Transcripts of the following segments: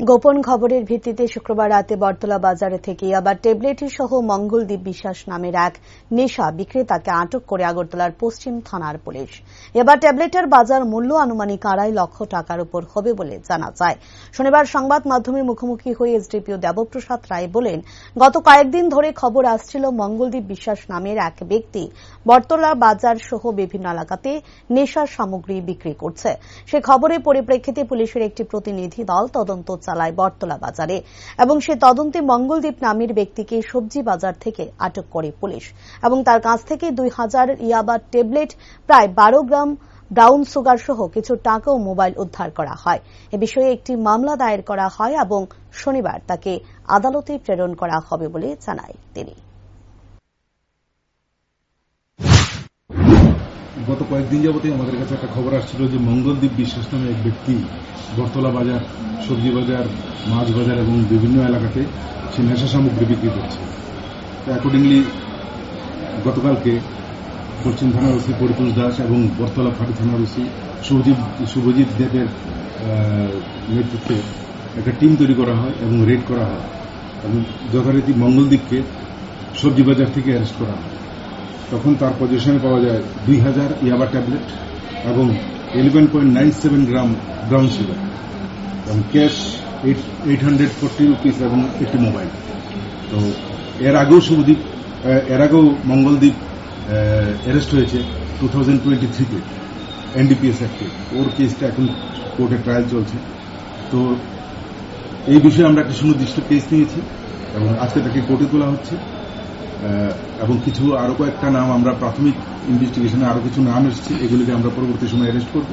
গোপন খবরের ভিত্তিতে শুক্রবার রাতে বটতলা বাজারে থেকে আবার ট্যাবলেট সহ মঙ্গলদীপ বিশ্বাস নামের এক নেশা বিক্রেতাকে আটক করে আগরতলার পশ্চিম থানার পুলিশ। এবার ট্যাবলেটের বাজার মূল্য আনুমানিক আড়াই লক্ষ টাকার উপর হবে বলে জানা যায়। শনিবার সংবাদ মাধ্যমের মুখোমুখি হয়ে এসডিপিও দেবপ্রসাদ রায় বলেন, গত কয়েকদিন ধরে খবর আসছিল মঙ্গলদীপ বিশ্বাস নামের এক ব্যক্তি বটতলা বাজার সহ বিভিন্ন এলাকাতে নেশার সামগ্রী বিক্রি করছে। সে খবরের পরিপ্রেক্ষিতে পুলিশের একটি প্রতিনিধি দল তদন্ত চালায় বটতলা বাজারে এবং সে তদন্তে মঙ্গলদীপ নামের ব্যক্তিকে সবজি বাজার থেকে আটক করে পুলিশ এবং তার কাছ থেকে দুই হাজার ইয়াবা ট্যাবলেট, প্রায় বারো গ্রাম ব্রাউন সুগার সহ কিছু টাকা ও মোবাইল উদ্ধার করা হয়। এ বিষয়ে একটি মামলা দায়ের করা হয় এবং শনিবার তাকে আদালতে প্রেরণ করা হবে বলে জানায় তিনি। গত কয়েকদিন যাবতই আমাদের কাছে একটা খবর আসছিল যে মঙ্গলদ্বীপ বিশ্বাস নামে এক ব্যক্তি বটতলা বাজার, সবজি বাজার, মাছ বাজার এবং বিভিন্ন এলাকাতে সে নেশা সামগ্রী বিক্রি করছে। তো অ্যাকর্ডিংলি গতকালকে পশ্চিম থানার ওসি পরিতোষ দাস এবং বটতলা ফাটি থানার ওসি শুভজিৎ শুভজিৎ দেবের নেতৃত্বে একটা টিম তৈরি করা হয় এবং রেড করা হয় এবং যথারীতি মঙ্গলদীপকে সবজি বাজার থেকে অ্যারেস্ট করা হয়। তখন তার পজিশনে পাওয়া যায় দুই হাজার ইয়াবা ট্যাবলেট এবং eleven point nine seven gram brown sugar এবং cash eight hundred forty rupees এবং একটি মোবাইল তো এর আগেও শুভদীপ আহ, এর আগেও মঙ্গলদ্বীপ অ্যারেস্ট হয়েছে টু থাউজেন্ড টোয়েন্টি থ্রিতে এনডিপিএস অ্যাক্টে ওর কেসটা এখন কোর্টে ট্রায়াল চলছে। তো এই বিষয়ে আমরা একটা সুনির্দিষ্ট কেস নিয়েছি এবং আজকে তাকে কোর্টে তোলা হচ্ছে। এবং কিছু আরও কয়েকটা নাম আমরা প্রাথমিক ইনভেস্টিগেশনে আরও কিছু নাম এসেছে এগুলিকে আমরা পরবর্তী সময় অ্যারেস্ট করব।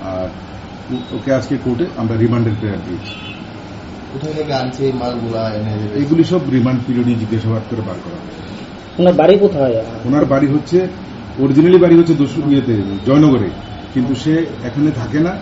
আর ওকে আজকে কোর্টে আমরা রিমান্ডের প্রেয়ার দিয়েছি কোথা থেকে আনছে মালগুলা এনে এগুলি সব রিমান্ড পিরিয়ডে জিজ্ঞাসাবাদ করে বার করা ওনার বাড়ি কোথায়? ওনার বাড়ি হচ্ছে অরিজিনালি বাড়ি হচ্ছে ইয়েতে জয়নগরে। কিন্তু সে এখানে থাকে না।